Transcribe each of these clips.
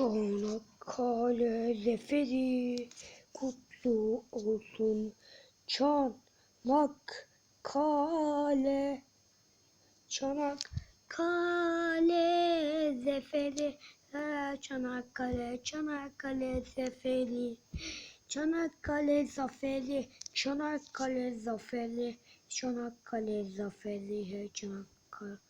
Çanakkale zaferi kutlu olsun. Çanakkale Çanakkale zaferi ha, Çanakkale Çanakkale zaferi Çanakkale zaferi. Çanakkale zaferi Çanakkale zaferi Çanakkale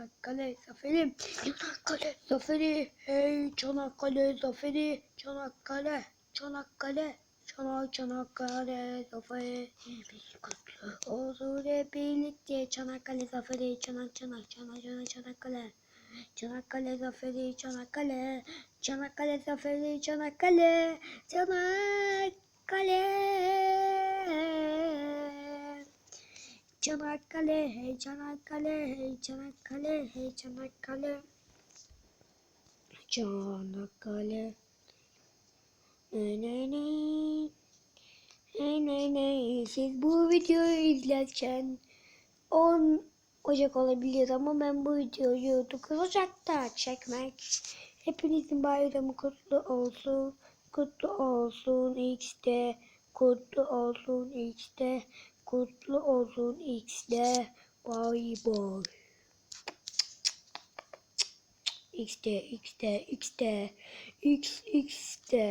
Çanakkale zaferi. Çanakkale zaferi. Hey Çanakkale zaferi. Çanakkale Çanakkale. Çanak Çanakkale zaferi. Olur hep birlikte Çanakkale zaferi. Çanak Çanak Çanak Çanak Çanakkale. Çanakkale zaferi Çanakkale. Çanakkale zaferi Çanakkale. Çanakkale Çanakkale hey Çanakkale hey Çanakkale hey Çanakkale. Çanakkale. Ne ne ne? Ne ne ne? Siz bu videoyu izlerken 10 Ocak olabilir ama ben bu videoyu 9 Ocak'ta çekmek. Hepinizin bayramı kutlu olsun kutlu olsun X'de kutlu olsun X'de kutlu olsun X'de. Bay bay X'de X'de X'de. X X'de